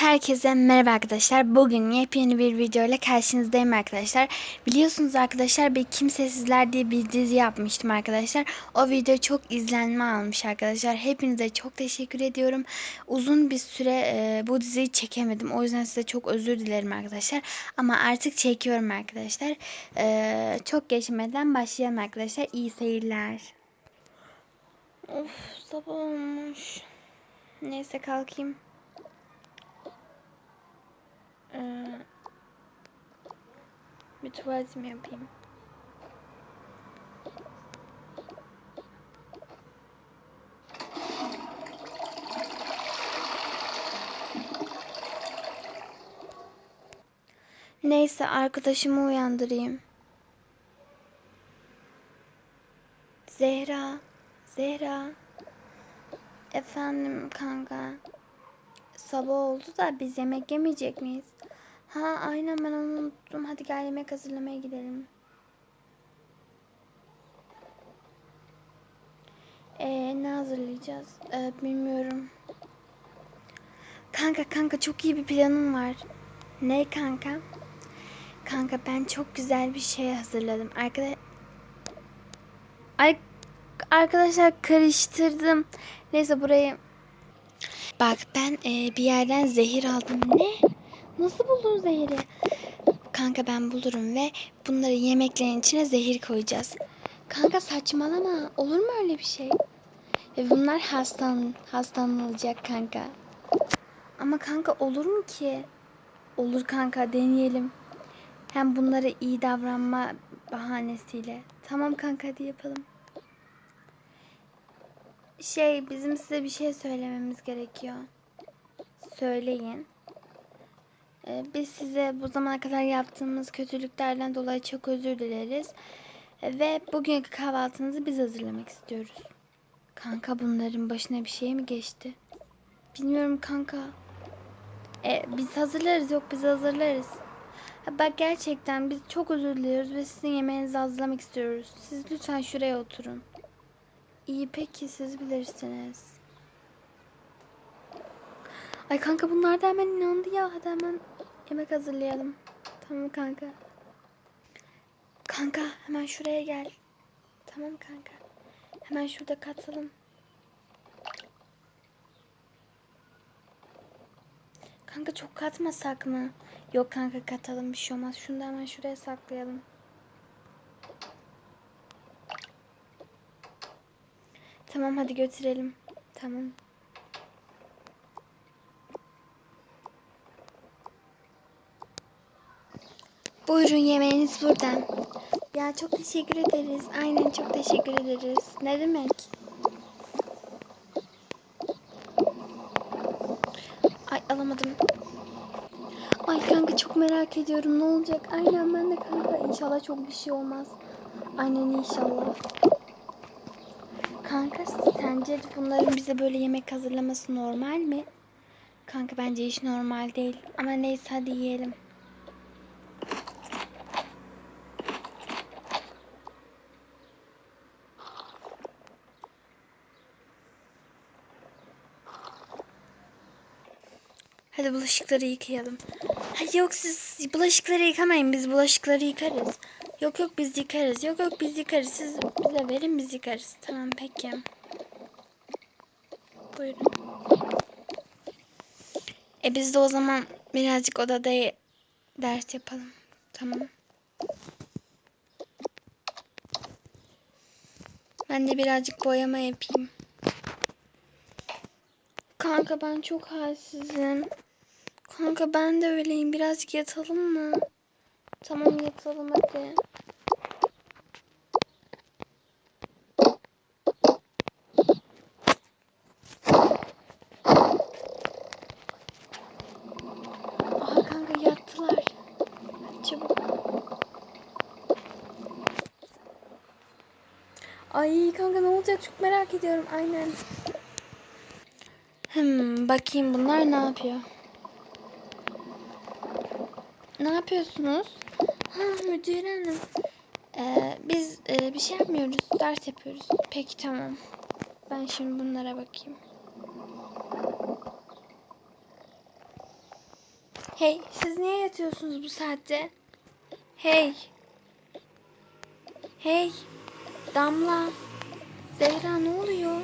Herkese merhaba arkadaşlar. Bugün yepyeni bir video ile karşınızdayım arkadaşlar. Biliyorsunuz arkadaşlar bir Kimsesizler diye bir dizi yapmıştım arkadaşlar. O video çok izlenme almış arkadaşlar. Hepinize çok teşekkür ediyorum. Uzun bir süre e, bu diziyi çekemedim. O yüzden size çok özür dilerim arkadaşlar. Ama artık çekiyorum arkadaşlar. E, çok geçmeden başlayalım arkadaşlar. İyi seyirler. Of sabah olmuş. Neyse kalkayım. Ee, bir tuvaletimi yapayım. Neyse arkadaşımı uyandırayım. Zehra, Zehra. Efendim kanka. Sabah oldu da biz yemek yemeyecek miyiz? Ha aynen ben onu unuttum. Hadi gel yemek hazırlamaya gidelim. Ee, ne hazırlayacağız? Ee, bilmiyorum. Kanka kanka çok iyi bir planım var. Ne kanka? Kanka ben çok güzel bir şey hazırladım. Arkadaş Ay arkadaşlar karıştırdım. Neyse burayı Bak ben e, bir yerden zehir aldım. Ne? Nasıl buldun zehri? Kanka ben bulurum ve bunları yemeklerin içine zehir koyacağız. Kanka saçmalama. Olur mu öyle bir şey? Ve bunlar hastan hastalanacak kanka. Ama kanka olur mu ki? Olur kanka deneyelim. Hem bunlara iyi davranma bahanesiyle. Tamam kanka hadi yapalım. Şey bizim size bir şey söylememiz gerekiyor. Söyleyin. Ee, biz size bu zamana kadar yaptığımız kötülüklerden dolayı çok özür dileriz. Ee, ve bugünkü kahvaltınızı biz hazırlamak istiyoruz. Kanka bunların başına bir şey mi geçti? Bilmiyorum kanka. E, biz hazırlarız yok biz hazırlarız. Ha, bak gerçekten biz çok özür diliyoruz ve sizin yemeğinizi hazırlamak istiyoruz. Siz lütfen şuraya oturun. İyi peki siz bilirsiniz. Ay kanka bunlar da hemen inandı ya. Hadi hemen yemek hazırlayalım. Tamam kanka. Kanka hemen şuraya gel. Tamam kanka. Hemen şurada katalım. Kanka çok katmasak mı? Yok kanka katalım bir şey olmaz. Şunu da hemen şuraya saklayalım. Tamam hadi götürelim. Tamam. Buyurun yemeğiniz buradan. Ya çok teşekkür ederiz. Aynen çok teşekkür ederiz. Ne demek? Ay alamadım. Ay kanka çok merak ediyorum ne olacak? Aynen ben de kanka inşallah çok bir şey olmaz. Aynen inşallah. Kanka sence bunların bize böyle yemek hazırlaması normal mi? Kanka bence hiç normal değil. Ama neyse hadi yiyelim. Hadi bulaşıkları yıkayalım. Ha, yok siz bulaşıkları yıkamayın. Biz bulaşıkları yıkarız. Yok yok biz yıkarız. Yok yok biz yıkarız. Siz bize verin biz yıkarız. Tamam peki. Buyurun. E biz de o zaman birazcık odada ders yapalım. Tamam. Ben de birazcık boyama yapayım. Kanka ben çok halsizim. Kanka ben de öyleyim. Birazcık yatalım mı? Tamam yatalım hadi. Kanka yattılar. Hadi. Ay kanka ne olacak çok merak ediyorum. Aynen. Hmm, bakayım bunlar ne yapıyor? Ne yapıyorsunuz? Ha müdür hanım. Ee, biz e, bir şey yapmıyoruz. Ders yapıyoruz. Peki tamam. Ben şimdi bunlara bakayım. Hey, siz niye yatıyorsunuz bu saatte? Hey. Hey. Damla. Zehra ne oluyor?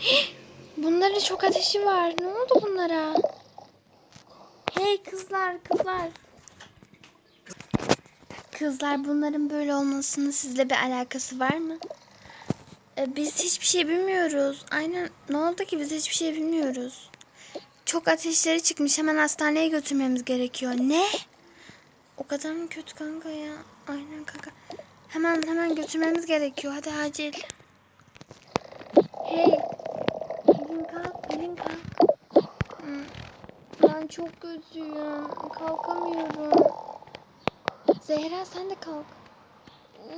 Hih, Bunların çok ateşi var. Ne oldu bunlara? Hey kızlar, kızlar. Kızlar bunların böyle olmasının sizle bir alakası var mı? E, biz hiçbir şey bilmiyoruz. Aynen ne oldu ki biz hiçbir şey bilmiyoruz. Çok ateşleri çıkmış hemen hastaneye götürmemiz gerekiyor. Ne? O kadar mı kötü kanka ya? Aynen kanka. Hemen hemen götürmemiz gerekiyor. Hadi acil. Hey. Pelin kalk, Pelin kalk. Hmm, Ben çok kötüyüm. Kalkamıyorum. Zehra sen de kalk.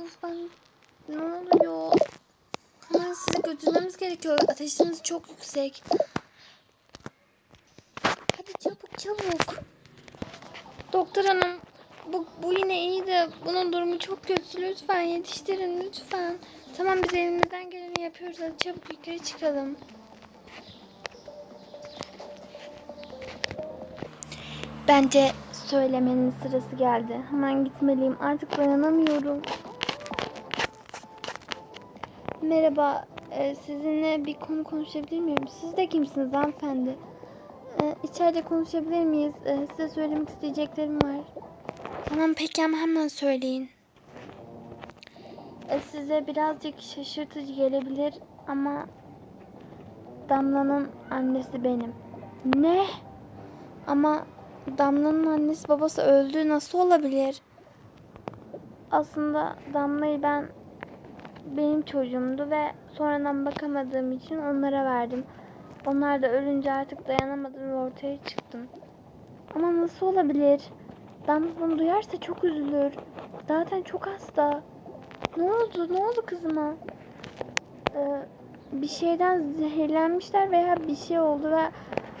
Of ben ne oluyor? Hemen sizi götürmemiz gerekiyor. Ateşiniz çok yüksek. Hadi çabuk çabuk. Doktor hanım bu, bu yine iyi de bunun durumu çok kötü. Lütfen yetiştirin lütfen. Tamam biz elimizden geleni yapıyoruz. Hadi çabuk yukarı çıkalım. Bence söylemenin sırası geldi. Hemen gitmeliyim. Artık dayanamıyorum. Merhaba. e, sizinle bir konu konuşabilir miyim? Siz de kimsiniz hanımefendi? E, içeride konuşabilir miyiz? E, size söylemek isteyeceklerim var. Tamam peki ama hemen söyleyin. Size birazcık şaşırtıcı gelebilir ama Damla'nın annesi benim. Ne? Ama Damla'nın annesi babası öldü. Nasıl olabilir? Aslında Damla'yı ben benim çocuğumdu ve sonradan bakamadığım için onlara verdim. Onlar da ölünce artık dayanamadım ve ortaya çıktım. Ama nasıl olabilir? Damla bunu duyarsa çok üzülür. Zaten çok hasta. Ne oldu? Ne oldu kızıma? Ee, bir şeyden zehirlenmişler veya bir şey oldu ve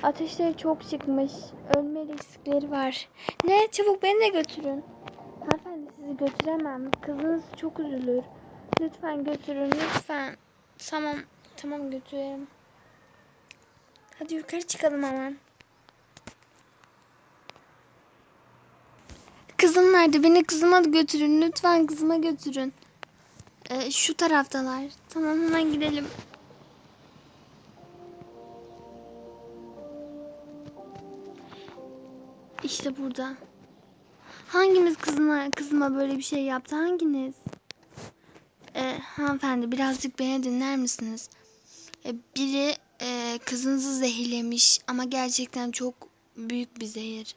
ateşleri çok çıkmış. Ölme riskleri var. Ne? Çabuk beni de götürün. Hanımefendi sizi götüremem. Kızınız çok üzülür. Lütfen götürün lütfen. Tamam. Tamam götürelim. Hadi yukarı çıkalım hemen. Kızım nerede? Beni kızıma götürün. Lütfen kızıma götürün. Ee, şu taraftalar. Tamam hemen gidelim. İşte burada. Hangimiz kızına, kızıma böyle bir şey yaptı? Hanginiz? Ee, hanımefendi birazcık beni dinler misiniz? Ee, biri e, kızınızı zehirlemiş ama gerçekten çok büyük bir zehir.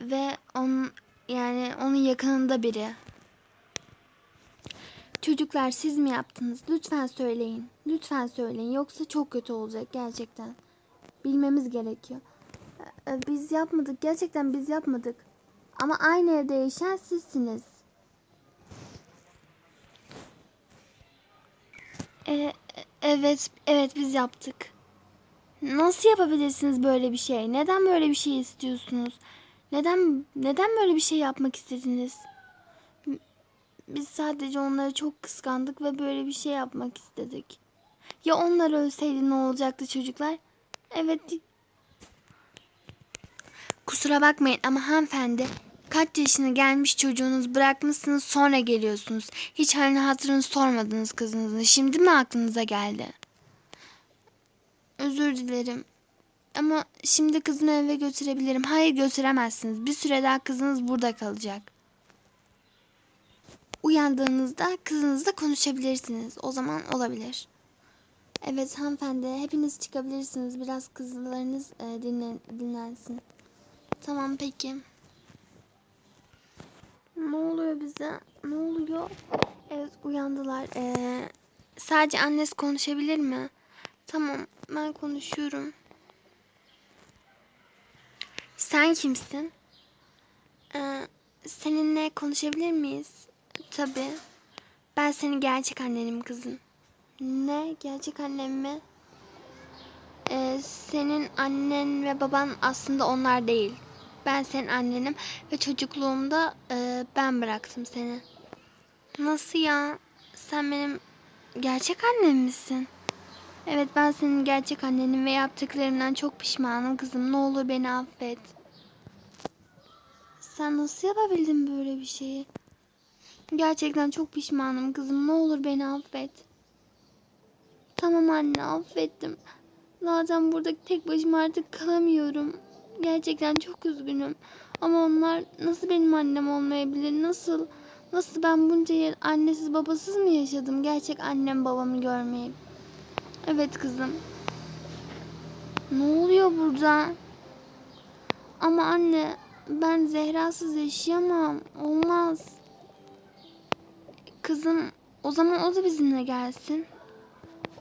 Ve onun yani onun yakınında biri. Çocuklar siz mi yaptınız? Lütfen söyleyin. Lütfen söyleyin. Yoksa çok kötü olacak gerçekten. Bilmemiz gerekiyor. Ee, Biz yapmadık. Gerçekten biz yapmadık. Ama aynı evde yaşayan sizsiniz. Ee, evet, evet biz yaptık. Nasıl yapabilirsiniz böyle bir şey? Neden böyle bir şey istiyorsunuz? Neden neden böyle bir şey yapmak istediniz? Biz sadece onları çok kıskandık ve böyle bir şey yapmak istedik. Ya onlar ölseydi ne olacaktı çocuklar? Evet. Kusura bakmayın ama hanımefendi kaç yaşına gelmiş çocuğunuz bırakmışsınız sonra geliyorsunuz. Hiç halini hatırını sormadınız kızınızın. Şimdi mi aklınıza geldi? Özür dilerim. Ama şimdi kızımı eve götürebilirim. Hayır götüremezsiniz. Bir süre daha kızınız burada kalacak. Uyandığınızda kızınızla konuşabilirsiniz. O zaman olabilir. Evet hanımefendi hepiniz çıkabilirsiniz. Biraz kızlarınız e, dinlen, dinlensin. Tamam peki. Ne oluyor bize? Ne oluyor? Evet uyandılar. Ee, sadece annesi konuşabilir mi? Tamam ben konuşuyorum. Sen kimsin? Ee, seninle konuşabilir miyiz? Tabii. Ben senin gerçek annenim kızım. Ne? Gerçek annem mi? Ee, senin annen ve baban aslında onlar değil. Ben senin annenim ve çocukluğumda e, ben bıraktım seni. Nasıl ya? Sen benim gerçek annem misin? Evet ben senin gerçek annenin ve yaptıklarımdan çok pişmanım kızım. Ne olur beni affet. Sen nasıl yapabildin böyle bir şeyi? Gerçekten çok pişmanım kızım. Ne olur beni affet. Tamam anne affettim. Zaten burada tek başıma artık kalamıyorum. Gerçekten çok üzgünüm. Ama onlar nasıl benim annem olmayabilir? Nasıl? Nasıl ben bunca yıl annesiz babasız mı yaşadım? Gerçek annem babamı görmeyip. Evet kızım. Ne oluyor burada? Ama anne ben Zehra'sız yaşayamam. Olmaz. Kızım o zaman o da bizimle gelsin.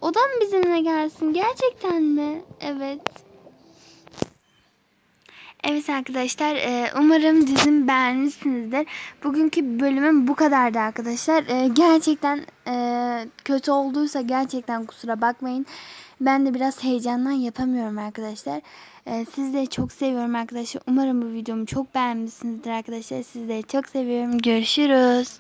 O da mı bizimle gelsin? Gerçekten mi? Evet. Evet arkadaşlar e, umarım dizimi beğenmişsinizdir. Bugünkü bölümüm bu kadardı arkadaşlar. E, Gerçekten e, kötü olduysa gerçekten kusura bakmayın. Ben de biraz heyecandan yapamıyorum arkadaşlar. E, Sizleri çok seviyorum arkadaşlar. Umarım bu videomu çok beğenmişsinizdir arkadaşlar. Sizleri çok seviyorum. Görüşürüz.